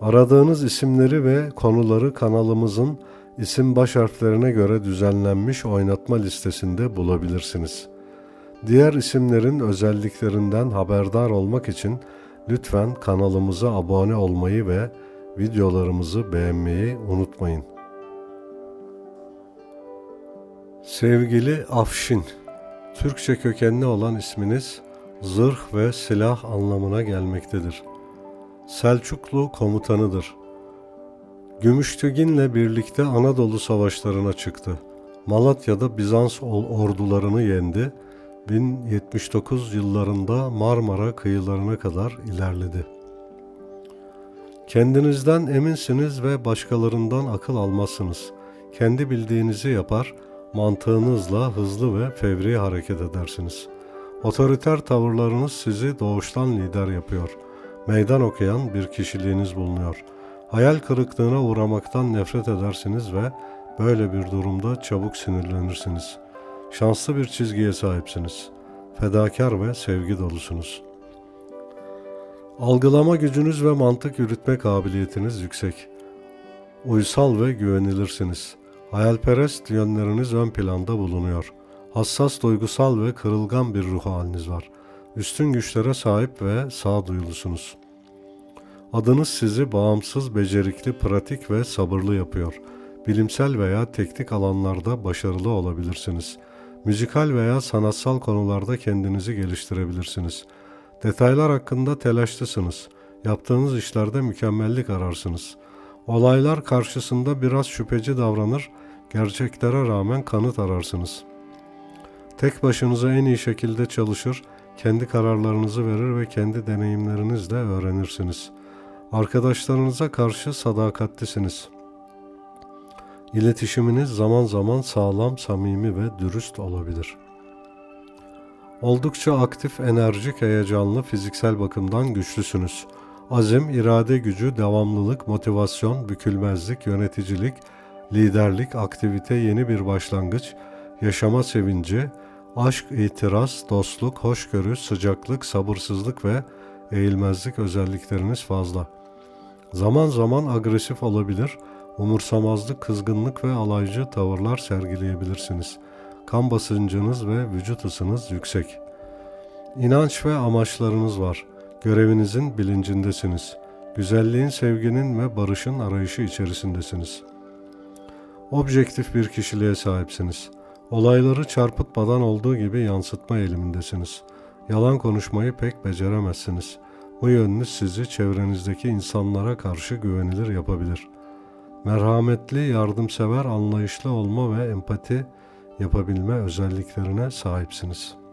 Aradığınız isimleri ve konuları kanalımızın isim baş harflerine göre düzenlenmiş oynatma listesinde bulabilirsiniz. Diğer isimlerin özelliklerinden haberdar olmak için lütfen kanalımıza abone olmayı ve videolarımızı beğenmeyi unutmayın. Sevgili Afşin, Türkçe kökenli olan isminiz zırh ve silah anlamına gelmektedir. Selçuklu komutanıdır. Gümüştegin'le birlikte Anadolu savaşlarına çıktı. Malatya'da Bizans ordularını yendi. 1079 yıllarında Marmara kıyılarına kadar ilerledi. Kendinizden eminsiniz ve başkalarından akıl almazsınız. Kendi bildiğinizi yapar, mantığınızla hızlı ve fevri hareket edersiniz. Otoriter tavırlarınız sizi doğuştan lider yapıyor. Meydan okuyan bir kişiliğiniz bulunuyor. Hayal kırıklığına uğramaktan nefret edersiniz ve böyle bir durumda çabuk sinirlenirsiniz. Şanslı bir çizgiye sahipsiniz. Fedakar ve sevgi dolusunuz. Algılama gücünüz ve mantık yürütme kabiliyetiniz yüksek. Uysal ve güvenilirsiniz. Hayalperest yönleriniz ön planda bulunuyor. Hassas, duygusal ve kırılgan bir ruh haliniz var. Üstün güçlere sahip ve sağduyulusunuz. Adınız sizi bağımsız, becerikli, pratik ve sabırlı yapıyor. Bilimsel veya teknik alanlarda başarılı olabilirsiniz. Müzikal veya sanatsal konularda kendinizi geliştirebilirsiniz. Detaylar hakkında telaşlısınız. Yaptığınız işlerde mükemmellik ararsınız. Olaylar karşısında biraz şüpheci davranır, gerçeklere rağmen kanıt ararsınız. Tek başınıza en iyi şekilde çalışır, kendi kararlarınızı verir ve kendi deneyimlerinizle öğrenirsiniz. Arkadaşlarınıza karşı sadakatlisiniz. İletişiminiz zaman zaman sağlam, samimi ve dürüst olabilir. Oldukça aktif, enerjik, heyecanlı, fiziksel bakımdan güçlüsünüz. Azim, irade gücü, devamlılık, motivasyon, bükülmezlik, yöneticilik, liderlik, aktivite, yeni bir başlangıç, yaşama sevinci, aşk, itiraz, dostluk, hoşgörü, sıcaklık, sabırsızlık ve eğilmezlik özellikleriniz fazla. Zaman zaman agresif olabilir, umursamazlık, kızgınlık ve alaycı tavırlar sergileyebilirsiniz. Kan basıncınız ve vücut ısınız yüksek. İnanç ve amaçlarınız var. Görevinizin bilincindesiniz. Güzelliğin, sevginin ve barışın arayışı içerisindesiniz. Objektif bir kişiliğe sahipsiniz. Olayları çarpıtmadan olduğu gibi yansıtma eğilimindesiniz. Yalan konuşmayı pek beceremezsiniz. Bu yönünüz sizi çevrenizdeki insanlara karşı güvenilir yapabilir. Merhametli, yardımsever, anlayışlı olma ve empati yapabilme özelliklerine sahipsiniz.''